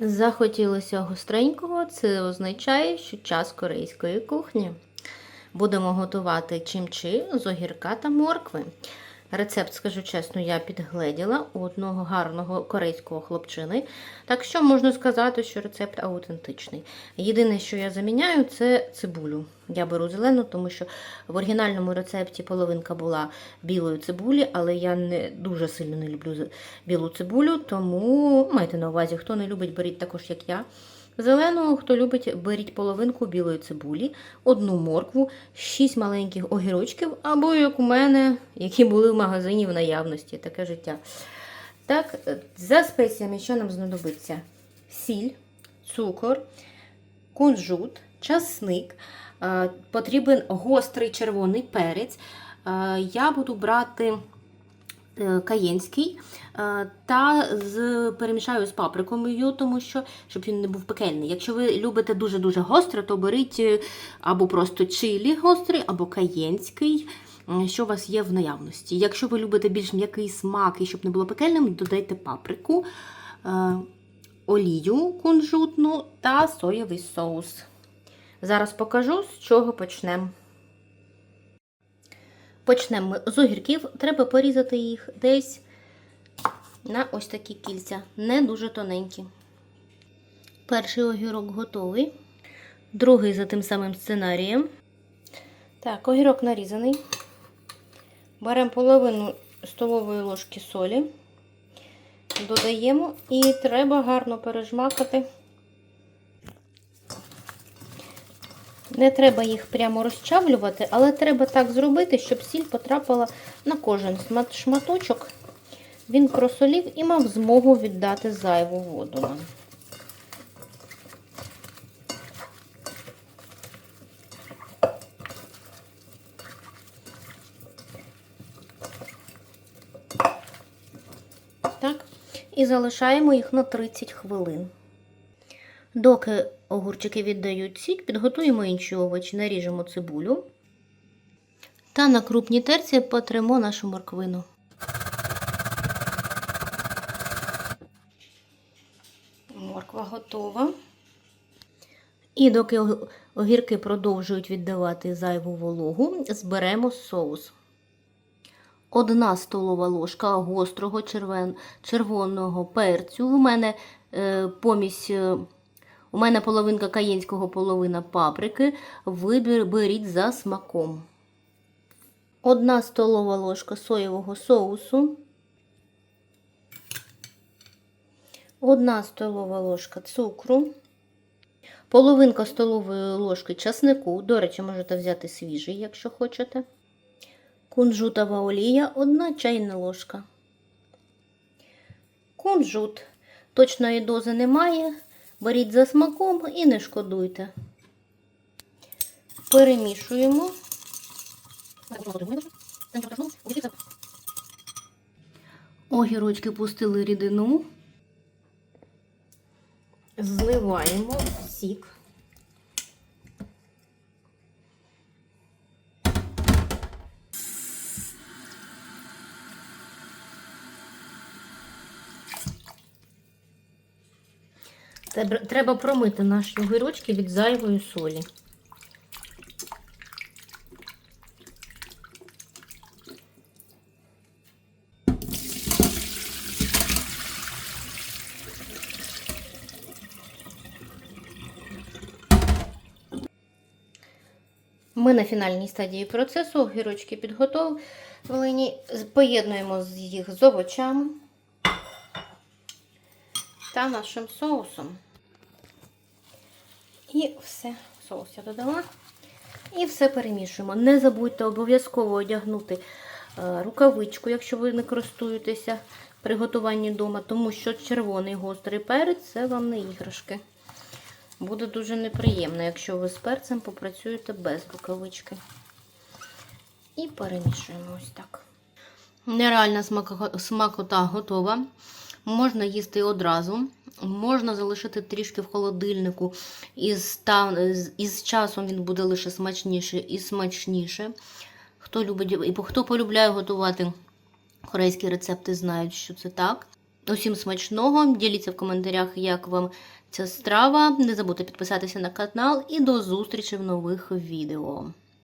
Захотілося гостренького, це означає, що час корейської кухні. Будемо готувати чимчи з огірка та моркви. Рецепт, скажу чесно, я підгледіла у одного гарного корейського хлопчини. Так що можна сказати, що рецепт аутентичний. Єдине, що я заміняю, це цибулю. Я беру зелену, тому що в оригінальному рецепті половинка була білої цибулі, але я не дуже сильно не люблю білу цибулю, тому майте на увазі, хто не любить, беріть також, як я. Зелену, хто любить, беріть половинку білої цибулі, одну моркву, 6 маленьких огірочків, або як у мене, які були в магазині в наявності, таке життя. Так, е, за спеціями, що нам знадобиться? Сіль, цукор, кунжут, часник. Е, Потрібен гострий червоний перець. Е, Я буду брати каєнський е, та з, перемішаю з паприкою, тому що щоб він не був пекельний. Якщо ви любите дуже-дуже гостре, то беріть е, або просто чилі гострий, або каєнський, що у вас є в наявності. Якщо ви любите більш м'який смак і щоб не було пекельним, додайте паприку, е, олію кунжутну та соєвий соус. Зараз покажу, з чого почнемо. Почнемо ми з огірків. Треба порізати їх десь на ось такі кільця, не дуже тоненькі. Перший огірок готовий. Другий за тим самим сценарієм. Так, огірок нарізаний. Беремо половину столової ложки солі, додаємо і треба гарно пережмакати. Не треба їх прямо розчавлювати, але треба так зробити, щоб сіль потрапила на кожен шматочок. Він просолів і мав змогу віддати зайву воду. Так. І залишаємо їх на 30 хвилин. Доки огурчики віддають сік, підготуємо інші овочі, наріжемо цибулю та на крупній терці потремо нашу морквину. Морква готова. І доки огірки продовжують віддавати зайву вологу, зберемо соус. Одна столова ложка гострого червен... червоного перцю. У мене е, помість, е, у мене половинка каєнського, половина паприки. Вибір беріть за смаком. Одна столова ложка соєвого соусу. Одна столова ложка цукру. Половинка столової ложки часнику. До речі, можете взяти свіжий, якщо хочете. Кунжутова олія 1 чайна ложка. Кунжут. Точної дози немає. Беріть за смаком і не шкодуйте. Перемішуємо. Огірочки пустили рідину. Зливаємо сік. Треба промити наші огірочки від зайвої солі. Ми на фінальній стадії процесу, огірочки підготовлені. Поєднуємо їх з овочами та нашим соусом. І все, соус я додала. І все перемішуємо. Не забудьте обов'язково одягнути е, рукавичку, якщо ви не користуєтеся при готуванні вдома, тому що червоний гострий перець це вам не іграшки. Буде дуже неприємно, якщо ви з перцем попрацюєте без рукавички. І перемішуємо ось так. Нереальна смакота готова. Можна їсти одразу. Можна залишити трішки в холодильнику, і з, часом він буде лише смачніше і смачніше. Хто любить і хто полюбляє готувати корейські рецепти, знають, що це так. Усім смачного. Діліться в коментарях, як вам ця страва. Не забудьте підписатися на канал і до зустрічі в нових відео.